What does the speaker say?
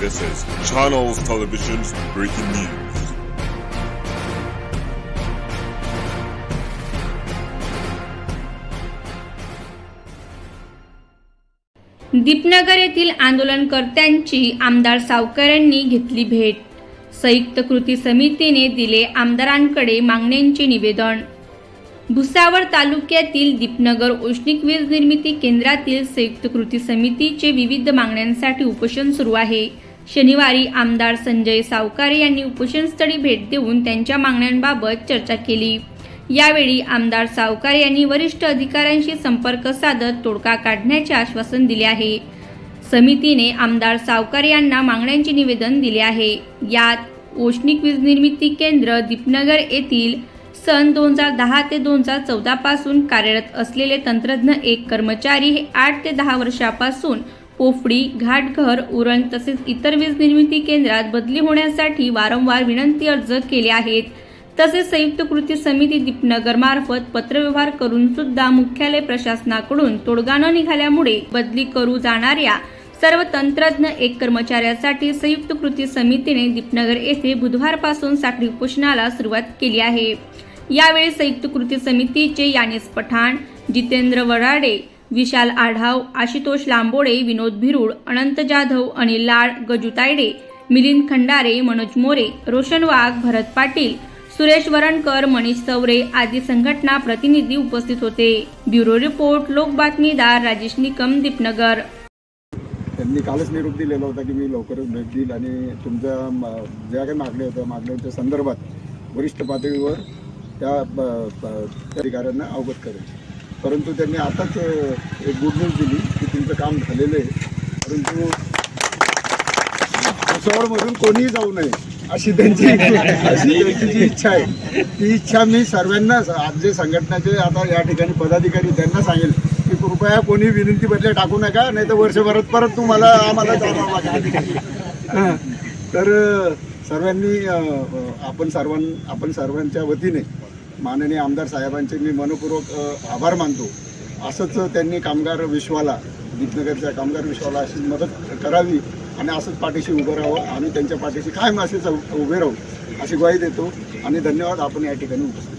This is Channels Television's breaking news. Deepnagar येथील आंदोलनकर्त्यांची आमदार सावकरांनी घेतली भेट. संयुक्त कृती समितीने दिले आमदारांकडे मागण्यांचे निवेदन. भुसावळ तालुक्यातील दीपनगर औष्णिक वीज निर्मिती केंद्रातील संयुक्त कृती समितीचे विविध मागण्यांसाठी उपोषण सुरू आहे. शनिवारी आमदार संजय सावकारे यांनी उपोषणस्थळी भेट देऊन त्यांच्या मागण्यांबाबत चर्चा केली. यावेळी आमदार सावकारे यांनी वरिष्ठ अधिकाऱ्यांशी संपर्क साधत तोडगा काढण्याचे आश्वासन दिले आहे. समितीने आमदार सावकारे यांना मागण्यांचे निवेदन दिले आहे. यात औष्णिक वीज निर्मिती केंद्र दीपनगर येथील सन दोन हजार दहा ते दोन हजार चौदा पासून कार्यरत असलेले तंत्रज्ञ एक कर्मचारी हे आठ ते दहा वर्षापासून पोफडी घाटघर उरण तसेच इतर वीज निर्मिती केंद्रात बदली होण्यासाठी वारंवार विनंती अर्ज केले आहेत. तसेच संयुक्त कृती समिती दीपनगरमार्फत पत्रव्यवहार करून सुद्धा मुख्यालय प्रशासनाकडून तोडगा न निघाल्यामुळे बदली करू जाणाऱ्या सर्व तंत्रज्ञ एक कर्मचाऱ्यासाठी संयुक्त कृती समितीने दीपनगर येथे बुधवारपासून साखळी उपोषणाला सुरुवात केली आहे. यावेळी संयुक्त कृती समितीचे यानेस पठाण जितेंद्र वराडे विशाल आढाव आशुतोष लांबोडे विनोद भिरुड अनंत जाधव अनिल लाड गजू तायडे मिलिंद खंडारे मनोज मोरे रोशन वाघ भरत पाटील सुरेश वरणकर मनीष चौरे आदी संघटना प्रतिनिधी उपस्थित होते. ब्युरो रिपोर्ट लोक बातमीदार राजेश निकम दीपनगर. त्यांनी कालच निरोप दिलेला होता की मी लवकरच भेट देईल आणि तुमच्या ज्या काही मागण्या होत्या मागण्यांच्या संदर्भात वरिष्ठ पातळीवर त्या अधिकाऱ्यांना अवगत करेल. परंतु त्यांनी आताच एक गुड न्यूज दिली की तुमचं काम झालेलं आहे. परंतु भुसावळमधून कोणीही जाऊ नये अशी त्यांची अशी त्यांची जी इच्छा आहे. ती इच्छा मी सर्वांना आज जे संघटनाचे आता या ठिकाणी पदाधिकारी त्यांना सांगेल की कृपया कोणी विनंती बदल्या टाकू नका नाही तर वर्षभरात परत तुम्हाला आम्हाला जावं लागेल तर सर्वांनी आपण सर्वां आपण सर्वांच्या वतीने माननीय आमदार साहेबांचे मी मनपूर्वक आभार मानतो. असंच त्यांनी कामगार विश्वाला दीपनगरच्या कामगार विश्वाला अशी मदत करावी आणि असंच पाठीशी उभं राहावं आम्ही त्यांच्या पाठीशी कायम असेच उभे राहू अशी ग्वाही देतो. आणि धन्यवाद. आपण या ठिकाणी उपस्थित